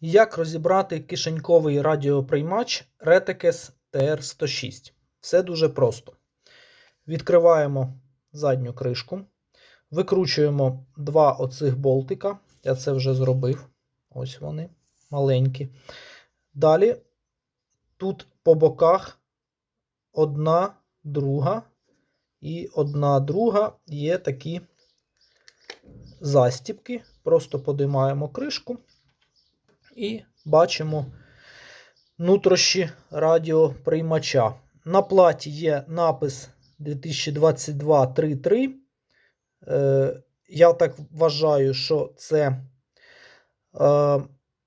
Як розібрати кишеньковий радіоприймач Retekes TR106? Все дуже просто. Відкриваємо задню кришку, викручуємо два оцих болтика. Я це вже зробив. Ось вони маленькі. Далі тут по боках одна друга і одна друга є такі застіпки. Просто подимаємо кришку і бачимо нутрощі радіоприймача. На платі є напис 2022-33. Е, я так вважаю, що це е,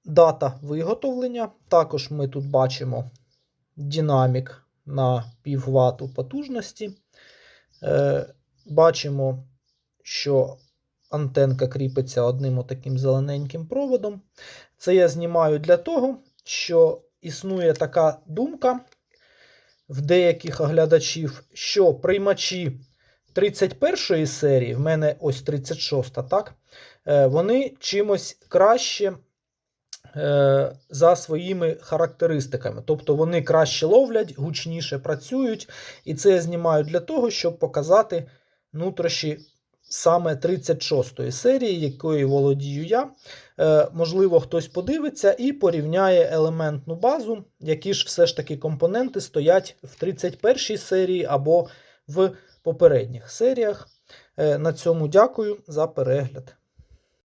дата виготовлення. Також ми тут бачимо динамік на пів вату потужності. Е, бачимо, що антенка кріпиться одним отаким зелененьким проводом. Це я знімаю для того, що існує така думка в деяких оглядачів, що приймачі 31 серії, в мене ось 36, так, е, вони чимось краще е, за своїми характеристиками. Тобто вони краще ловлять, гучніше працюють. І це я знімаю для того, щоб показати нутрощі саме 36 серії, якою володію я. Е, можливо, хтось подивиться і порівняє елементну базу, які ж все ж таки компоненти стоять в 31 серії або в попередніх серіях. Е, на цьому дякую за перегляд.